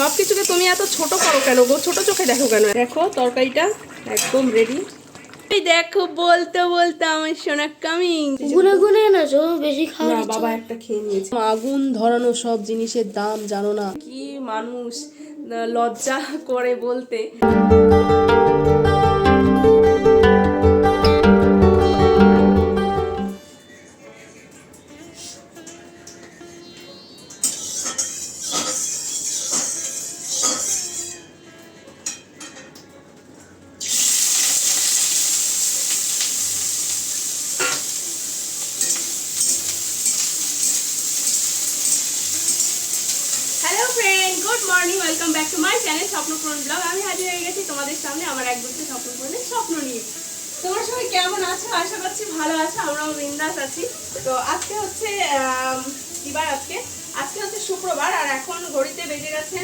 সব কিছুকে তুমি এত ছোট করো কেন গো? ছোট চোখে দেখো কেন? দেখো তরকারিটা একদম রেডি এই দেখো বলতে বলতে আমার সোনা কামিং গুনে গুনে না চো বেশি খাওয়া না বাবা একটা খেয়ে নিয়েছে। আগুন ধরানো সব জিনিসের দাম জানো না। কি মানুষ লজ্জা করে বলতে। স্বপ্নপূরণ ব্লগ। আমি হাজির হয়ে গেছি তোমাদের সামনে আমার এক বছর স্বপ্নপূরণের স্বপ্ন নিয়ে। তোমার সবাই কেমন আছো? আশা করছি ভালো আছো আমরাও বিন্দাস আছি। তো আজকে হচ্ছে আম, কি বার আজকে? আজকে হচ্ছে শুক্রবার আর এখন ঘড়িতে বেজে গেছে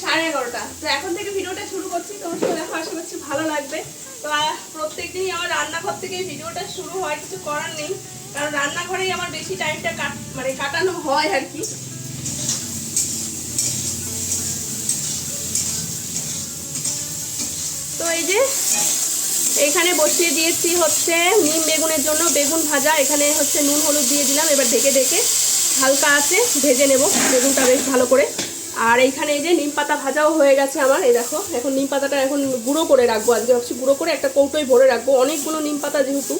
সাড়ে এগারোটা। তো এখন থেকে ভিডিওটা শুরু করছি। তোমার সঙ্গে দেখো আশা করছি ভালো লাগবে। তো আহ, প্রত্যেকদিনই আমার রান্নাঘর থেকে ভিডিওটা শুরু হয় কিছু করার নেই। কারণ রান্নাঘরেই আমার বেশি টাইমটা কাট মানে কাটানো হয় আর কি। তো এই যে এখানে বসিয়ে দিয়েছি হচ্ছে নিম বেগুনের জন্য। বেগুন ভাজা, এখানে হচ্ছে নুন, হলুদ দিয়ে দিলাম। এবার ঢেকে ঢেকে হালকা আছে, ভেজে নেব বেগুনটা বেশ ভালো করে। আর এইখানে এই যে নিম পাতা ভাজাও হয়ে গেছে আমার। এই দেখো, এখন নিম পাতাটা এখন গুঁড়ো করে রাখব আজকে। ভাবছি গুঁড়ো করে একটা কৌটোয় ভরে রাখব। অনেকগুলো নিম পাতা যেহেতু,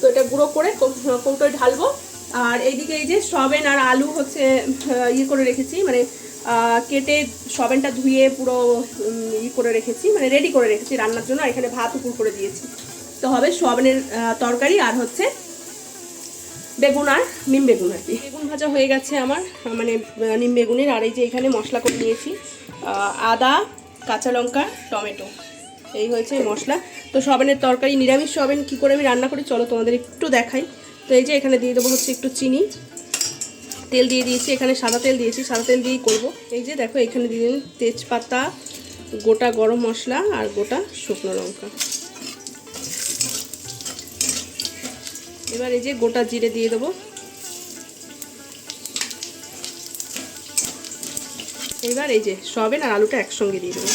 তো এটা গুঁড়ো করে কৌটোয় ঢালবো। আর এইদিকে এই যে সবেন আর আলু হচ্ছে ইয়ে করে রেখেছি। মানে কেটে সবেনটা ধুয়ে পুরো ই করে রেখেছি মানে রেডি করে রেখেছি রান্নার জন্য, আর এখানে ভাত উপর করে দিয়েছি। তো হবে সবেনের তরকারি আর হচ্ছে বেগুন আর নিম বেগুন আর কি। বেগুন ভাজা হয়ে গেছে আমার মানে নিম বেগুনের, আর এই যে এখানে মশলা করে নিয়েছি আদা, কাঁচা লঙ্কা, টমেটো, এই হয়েছে মশলা। তো সবেনের তরকারি, নিরামিষ সবেন কী করে আমি রান্না করি, চলো তোমাদের একটু দেখাই। তো এই যে এখানে দিয়ে দেবো হচ্ছে একটু চিনি তেল দিয়ে দিয়েছি, এখানে সাদা তেল দিয়েছি, সাদা তেল দিয়েই করব। এই যে দেখো, এখানে দিয়ে তেজপাতা, গোটা গরম মশলা আর গোটা শুকনো লঙ্কা। এবার এই যে গোটা জিরে দিয়ে দেবো। এবার এই যে সবেন আর আলুটা একসঙ্গে দিয়ে দেবো।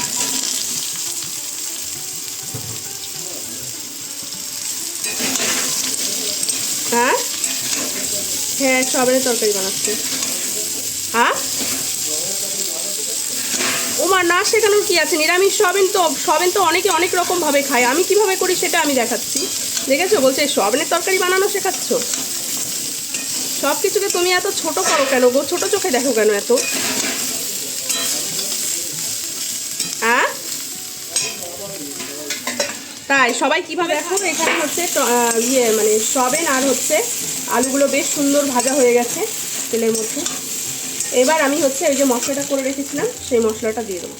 হ্যাঁ সবেনের তরকারি বানাচ্ছে। হ্যাঁ? ওমা না শেখানোর কি আছে? নিরামিষ, সবেন তো সবেন তো অনেকে অনেক রকমভাবে খায়। আমি কীভাবে করি সেটা আমি দেখাচ্ছি। দেখেছ? বলছে, সবেনের তরকারি বানানো শেখাচ্ছ? সব কিছুকে তুমি এত ছোট করো কেন গো? ছোট চোখে দেখো কেন এত হ্যাঁ তাই সবাই কীভাবে দেখো এখানে হচ্ছে ইয়ে মানে সবেন আর হচ্ছে আলুগুলো বেশ সুন্দর ভাজা হয়ে গেছে তেলের মধ্যে। এবার আমি হচ্ছে ওই যে মশলাটা করে রেখেছিলাম সেই মশলাটা দিয়ে দেবো।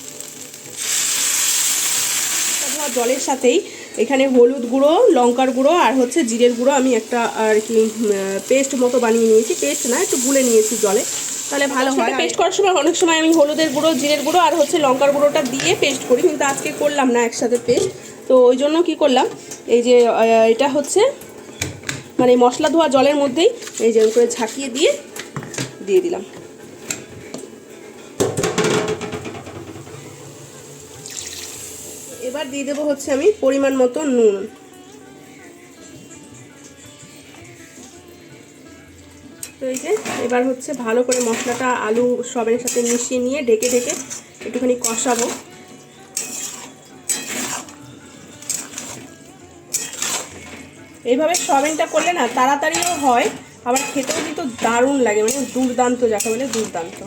জলের সাথেই এখানে হলুদ গুঁড়ো লঙ্কার গুঁড়ো আর হচ্ছে জিরের গুঁড়ো আমি একটা আর কি পেস্ট মতো বানিয়ে নিয়েছি। পেস্ট না একটু গুলে নিয়েছি জলে। তাহলে ভালো হয়। পেস্ট করার সময় অনেক সময় আমি হলুদের গুঁড়ো জিরের গুঁড়ো আর হচ্ছে লঙ্কার গুঁড়োটা দিয়ে পেস্ট করি। কিন্তু আজকে করলাম না একসাথে পেস্ট। তো ওই জন্য কি করলাম, এই যে এটা হচ্ছে মানে মশলা ধোয়া জলের মধ্যেই এই যে করে ঝাঁকিয়ে দিয়ে দিয়ে দিলাম। এবার দিয়ে দেবো হচ্ছে আমি পরিমাণ মতো নুন। তো এই যে, এবার হচ্ছে ভালো করে মশলাটা আলু সবের সাথে মিশিয়ে নিয়ে ঢেকে ঢেকে একটুখানি কষাবো। এইভাবে সবেনটা করলে না তাড়াতাড়িও হয়, আবার খেতেও কিন্তু দারুণ লাগে মানে দুর্দান্ত যাকে বলে দুর্দান্ত।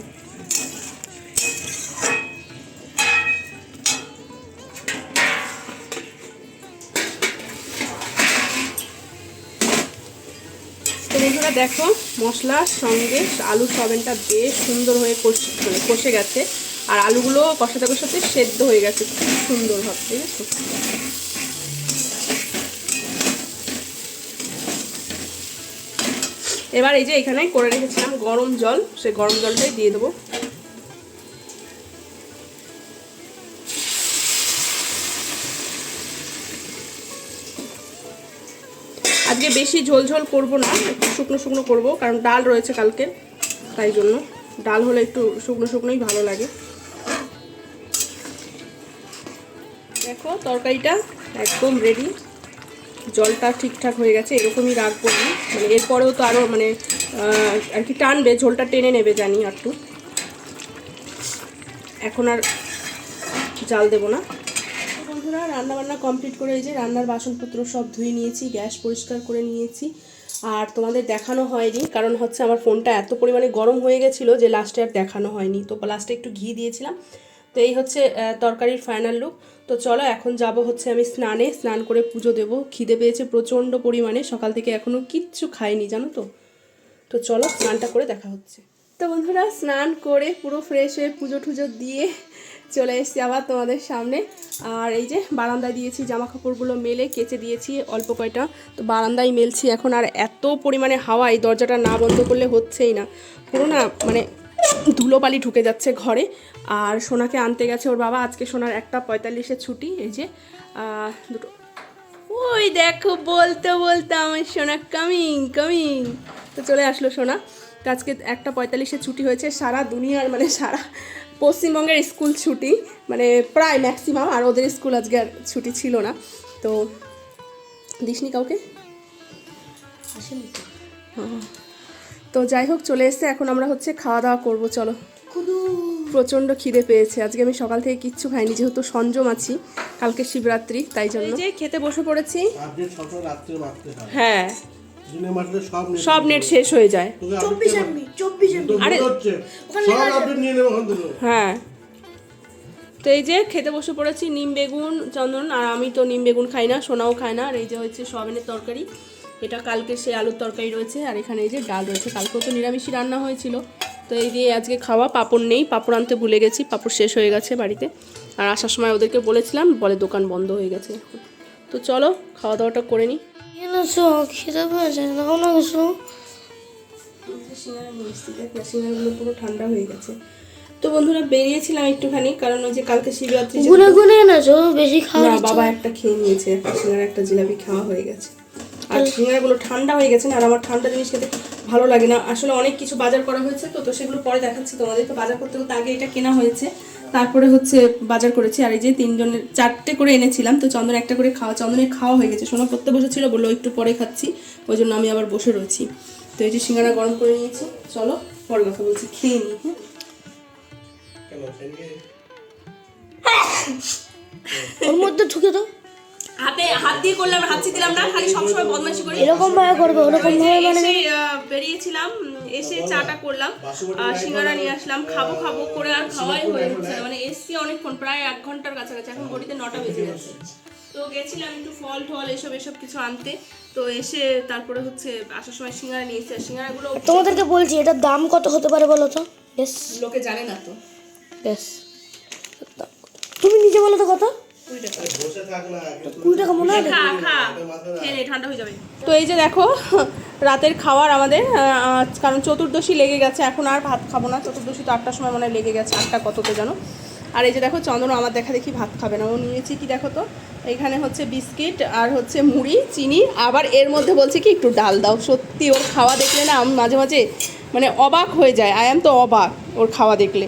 দেখো, মশলার সঙ্গে আলু সবেনটা বেশ সুন্দর হয়ে কষে মানে কষে গেছে, আর আলুগুলো কষাতে কষাতে সেদ্ধ হয়ে গেছে, খুব সুন্দর ভাব ঠিক আছে এবার এই যে এখানে করে রেখেছিলাম গরম জল সে গরম জলটাই দিয়ে দেবো। আজকে বেশি ঝোল ঝোল করব না, একটু শুকনো শুকনো করব, কারণ ডাল রয়েছে কালকে, তাই জন্য। ডাল হলে একটু শুকনো শুকনোই ভালো লাগে। দেখো, তরকারিটা একদম রেডি জলটা ঠিকঠাক হয়ে গেছে, এরকমই রাখব আমি। মানে এরপরেও তো আরও মানে আর কি টানবে, ঝোলটা টেনে নেবে জানি একটু এখন আর জাল দেবো না। বন্ধুরা রান্না বান্না কমপ্লিট করে এই যে রান্নার বাসনপত্র সব ধুয়ে নিয়েছি, গ্যাস পরিষ্কার করে নিয়েছি। আর তোমাদের দেখানো হয়নি, কারণ হচ্ছে আমার ফোনটা এত পরিমাণে গরম হয়ে গেছিল যে লাস্টে আর দেখানো হয়নি। তো লাস্টে একটু ঘি দিয়েছিলাম। তো এই হচ্ছে তরকারির ফাইনাল লুক তো চলো, এখন যাব হচ্ছে আমি স্নানে। স্নান করে পুজো দেবো। খিদে পেয়েছে প্রচণ্ড পরিমাণে। সকাল থেকে এখনও কিচ্ছু খাইনি, জানো তো? তো চলো, স্নানটা করে দেখা হচ্ছে। তো বন্ধুরা, স্নান করে পুরো ফ্রেশ হয়ে পুজো টুজো দিয়ে চলে এসেছি আবার তোমাদের সামনে। আর এই যে বারান্দায় দিয়েছি জামা কাপড়গুলো মেলে, কেচে দিয়েছি অল্প কয়টা। তো বারান্দায় মেলছি এখন, আর এত পরিমাণে হাওয়া, এই দরজাটা না বন্ধ করলে হচ্ছেই না। পুরো না মানে ধুলোবালি ঢুকে যাচ্ছে ঘরে। আর সোনাকে আনতে গেছে ওর বাবা। আজকে সোনার একটা পঁয়তাল্লিশের ছুটি। এই যে দুটো ওই দেখো বলতে বলতে আমার সোনা কামিং কামিং তো চলে আসলো সোনা। তো আজকে একটা পঁয়তাল্লিশে ছুটি হয়েছে সারা দুনিয়ার মানে সারা পশ্চিমবঙ্গের স্কুল ছুটি। মানে প্রায় ম্যাক্সিমাম আর ওদের স্কুল আজকে আর ছুটি ছিল না। তো দিসনি কাউকে? আসেনি তো। তো যাই হোক চলে এসছে। এখন আমরা হচ্ছে খাওয়া দাওয়া করব চলো। প্রচণ্ড খিদে পেয়েছে। আজকে আমি সকাল থেকে কিচ্ছু খাইনি যেহেতু সংযম আছি কালকে শিবরাত্রি তাই জন্য। যে খেতে বসে পড়েছি। হয়। সব নেট শেষ হয়ে যায়। আরে- হ্যাঁ। তো এই যে খেতে বসে পড়েছি নিম বেগুন চন্দন আর আমি তো নিম বেগুন খাই না সোনাও খায় না আর এই যে হচ্ছে সয়াবিনের তরকারি। এটা কালকে সে আলুর তরকারি রয়েছে আর এখানে এই যে ডাল রয়েছে। কালকেও তো নিরামিষই রান্না হয়েছিল। তো এই দিয়ে আজকে খাওয়া পাপড় নেই পাপড় আনতে ভুলে গেছি পাপড় শেষ হয়ে গেছে বাড়িতে। আর আসার সময় ওদেরকে বলেছিলাম বলে দোকান বন্ধ হয়ে গেছে। এখন তো চলো খাওয়া দাওয়াটা করে নিই সিঙ্গারাগুলো পুরো ঠান্ডা হয়ে গেছে। তো বন্ধুরা বেরিয়েছিলাম একটুখানি কারণ ওই যে কালকে শিবরাত্রি গুনে গুনে বেশি খাওয়া বাবা একটা খেয়ে নিয়েছে একটা সিঙ্গারা একটা জিলাপি খাওয়া হয়ে গেছে। আর সিঙ্গারাগুলো ঠান্ডা হয়ে গেছে না আর আমার ঠান্ডা জিনিস খেতে ভালো লাগে না। আসলে অনেক কিছু বাজার করা হয়েছে তো তো সেগুলো পরে দেখাচ্ছি তোমাদের তো বাজার করতে করতে আগে এটা কেনা হয়েছে তারপরে হচ্ছে বাজার করেছি। আর এই যে তিনজনের চারটে করে এনেছিলাম তো চন্দন একটা করে খাওয়া চন্দনের খাওয়া হয়ে গেছে। সোনা পড়তে বসেছিল বলল একটু পরে খাচ্ছি ওই জন্য আমি আবার বসে রয়েছি। তো এই যে সিঙ্গারা গরম করে নিয়েছি চলো পরে কথা বলছি খেয়ে নিই হ্যাঁ? ওর মধ্যে ঢুকে দাও। হাতে হাত দিয়ে করলাম হাতছি দিলাম না খালি সবসময় বদমাইশি করি। এরকম ভাবে করবে ওরকম ভাবে মানে বেরিয়েছিলাম এসে চাটা করলাম আর সিঙ্গারা নিয়ে আসলাম খাব খাব করে আর খাওয়াই হয়ে উঠছে মানে এসছি অনেকক্ষণ প্রায় এক ঘণ্টার কাছাকাছি এখন ঘড়িতে নটা বেজে গেছে। তো গেছিলাম একটু ফল টল এসব এসব কিছু আনতে। তো এসে তারপরে হচ্ছে আসার সময় সিঙ্গারা নিয়ে এসেছি আর সিঙ্গারাগুলো তোমাদেরকে বলছি এটার দাম কত হতে পারে বলো তো? বেশ লোকে জানে না তো। বেশ তুমি নিজে বলো তো কত? তো এই যে দেখো রাতের খাবার আমাদের কারণ চতুর্দশী লেগে গেছে এখন আর ভাত খাব না। চতুর্দশী তো আটটার সময় মনে লেগে গেছে আটটা কততে জানো? আর এই যে দেখো চন্দন আমার দেখা দেখি ভাত খাবে না। ও নিয়েছি কি দেখো তো? এখানে হচ্ছে বিস্কিট আর হচ্ছে মুড়ি চিনি। আবার এর মধ্যে বলছে কি একটু ডাল দাও। সত্যি ওর খাওয়া দেখলে না আমি মাঝে মাঝে মানে অবাক হয়ে যায়। আই এম তো অবাক ওর খাওয়া দেখলে।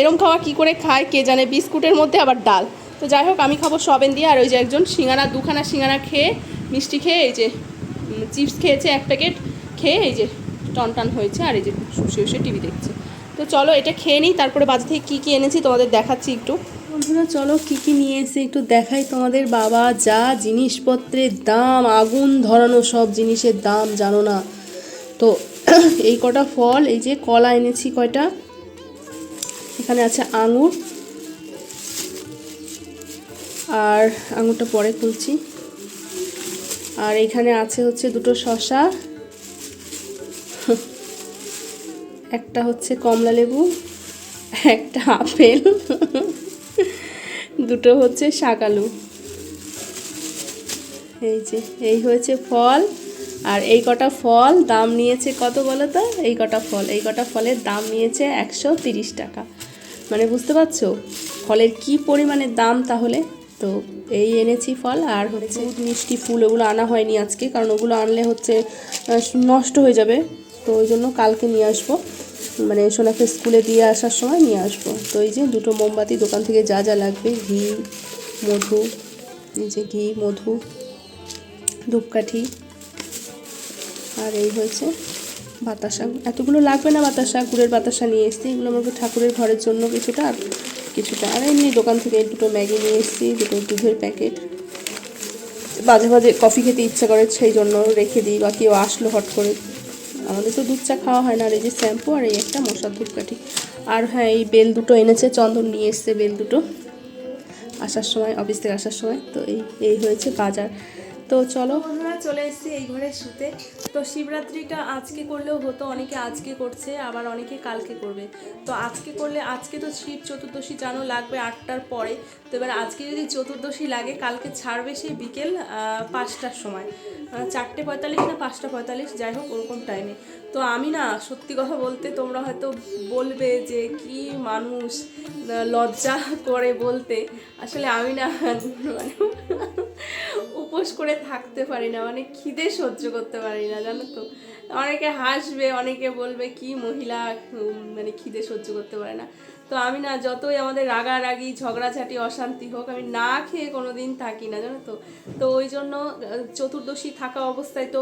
এরম খাওয়া কি করে খায় কে জানে? বিস্কুটের মধ্যে আবার ডাল। তো যাই হোক, আমি খাব সবেন দিয়ে, আর ওই যে একজন সিঙ্গারা, দুখানা সিঙ্গারা খেয়ে, মিষ্টি খেয়ে, এই যে চিপস খেয়েছে এক প্যাকেট, খেয়ে এই যে টন টন হয়েছে, আর এই যে শুষে শুষে টিভি দেখছে। তো চলো এটা খেয়ে নিই, তারপরে বাজার থেকে কী কী এনেছি তোমাদের দেখাচ্ছি একটু। বন্ধুরা, চলো কী কী নিয়ে এসে একটু দেখাই তোমাদের বাবা, যা জিনিসপত্রের দাম, আগুন ধরানো সব জিনিসের দাম, জানো না। তো এই কটা ফল, এই যে কলা এনেছি কয়টা, এখানে আছে আঙুর আর আঙুরটা পরে খুলছি আর এখানে আছে হচ্ছে দুটো শশা একটা হচ্ছে কমলা লেবু, একটা আপেল, দুটো হচ্ছে শাকালু এই যে, এই হয়েছে ফল। আর এই কটা ফল দাম নিয়েছে কত বলো তো? এই কটা ফল, এই কটা ফলের দাম নিয়েছে একশো টাকা। মানে বুঝতে পারছ? ফলের কি পরিমাণে দাম তাহলে? তো এই এনেছি ফল আর হচ্ছে মিষ্টি ফুল ওগুলো আনা হয়নি আজকে, কারণ ওগুলো আনলে হচ্ছে নষ্ট হয়ে যাবে। তো ওই জন্য কালকে নিয়ে আসব। মানে সোনাকে স্কুলে দিয়ে আসার সময় নিয়ে আসব। তো এই যে দুটো মোমবাতি, দোকান থেকে যা যা লাগবে, ঘি, মধু, এই যে ঘি, মধু, ধূপকাঠি, আর এই হয়েছে বাতাসা। এতগুলো লাগবে না বাতাসা, গুড়ের বাতাসা নিয়ে এসেছি। এগুলো আমাকে ঠাকুরের ঘরের জন্য কিছুটা, আর কিছুটা। আর এমনি দোকান থেকে দুটো ম্যাগি নিয়ে এসেছি, দুটো দুধের প্যাকেট। মাঝে মাঝে কফি খেতে ইচ্ছা করে, সেই জন্য রেখে দিই বা কেউ আসলো হট করে। আমাদের তো দুধ চা খাওয়া হয় না, আর এই যে শ্যাম্পু আর এই একটা মশার ধূপকাঠি। আর হ্যাঁ এই বেল দুটো এনেছে, চন্দন নিয়ে এসছে বেল দুটো। আসার সময়, অফিস থেকে আসার সময়। তো এই এই হয়েছে বাজার। তো চলো। বন্ধুরা, চলে এসেছি এই ঘরে শুতে। তো শিবরাত্রিটা আজকে করলেও হতো, অনেকে আজকে করছে, আবার অনেকে কালকে করবে। তো আজকে করলে, আজকে তো শিব চতুর্দশী জানো, লাগবে আটটার পরে। তো এবার আজকে যদি চতুর্দশী লাগে, কালকে ছাড়বে সেই বিকেল পাঁচটার সময়। চারটে পঁয়তাল্লিশ না পাঁচটা পঁয়তাল্লিশ, যাই হোক, ওরকম টাইমে তো আমি না, সত্যি কথা বলতে তোমরা হয়তো বলবে যে কি মানুষ লজ্জা করে বলতে। আসলে আমি না মানে উপোস করে থাকতে পারি না মানে খিদে সহ্য করতে পারি না, জানো তো। অনেকে হাসবে, অনেকে বলবে কি মহিলা মানে খিদে সহ্য করতে পারে না। তো আমি না যতই আমাদের রাগারাগি, ঝগড়াঝাটি, অশান্তি হোক, আমি না খেয়ে কোনো দিন থাকি না, জানো তো? তো ওই জন্য চতুর্দশী থাকা অবস্থায় তো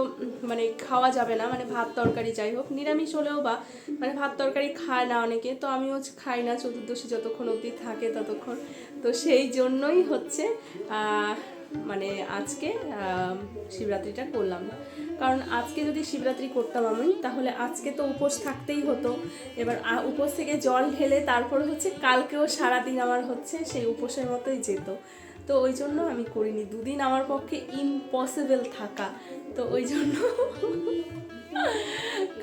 মানে খাওয়া যাবে না মানে ভাত তরকারি যাই হোক, নিরামিষ হলেও বা মানে ভাত তরকারি খায় না অনেকে, তো আমিও খাই না চতুর্দশী যতক্ষণ অবধি থাকে ততক্ষণ। তো সেই জন্যই হচ্ছে মানে আজকে শিবরাত্রিটা করলাম। না কারণ আজকে যদি শিবরাত্রি করতাম আমি, তাহলে আজকে তো উপোস থাকতেই হতো। এবার উপোস থেকে জল ঢেলে তারপর হচ্ছে কালকেও সারাদিন আমার হচ্ছে সেই উপোসের মতোই যেত। তো ওই জন্য আমি করিনি। দুদিন আমার পক্ষে ইম্পসিবল থাকা। তো ওই জন্য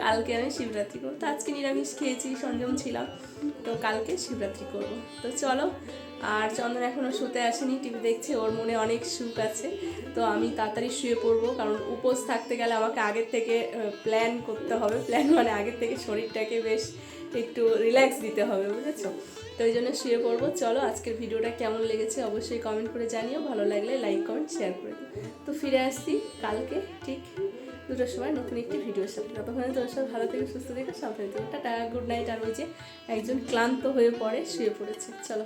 কালকে আমি শিবরাত্রি করব। তো আজকে নিরামিষ খেয়েছি, সংযম ছিলাম। তো কালকে শিবরাত্রি করব। তো চলো আর চন্দন এখনও শুতে আসেনি, টিভি দেখছে, ওর মনে অনেক সুখ আছে। তো আমি তাড়াতাড়ি শুয়ে পড়ব, কারণ উপোস থাকতে গেলে আমাকে আগের থেকে প্ল্যান করতে হবে। প্ল্যান মানে আগের থেকে শরীরটাকে বেশ একটু রিল্যাক্স দিতে হবে, বুঝেছ? তো ওই জন্য শুয়ে পড়ব। চলো, আজকের ভিডিওটা কেমন লেগেছে অবশ্যই কমেন্ট করে জানিও। ভালো লাগলে লাইক কমেন্ট শেয়ার করে দিও। তো ফিরে আসছি কালকে ঠিক দুটোর সময় নতুন একটি ভিডিওর সাথে। ততক্ষণে তোমার সব ভালো থেকে, সুস্থ থেকে, সাবধানে থেকে। টাটা গুড নাইট আর ওই যে একজন ক্লান্ত হয়ে পড়ে, শুয়ে পড়েছে। চলো।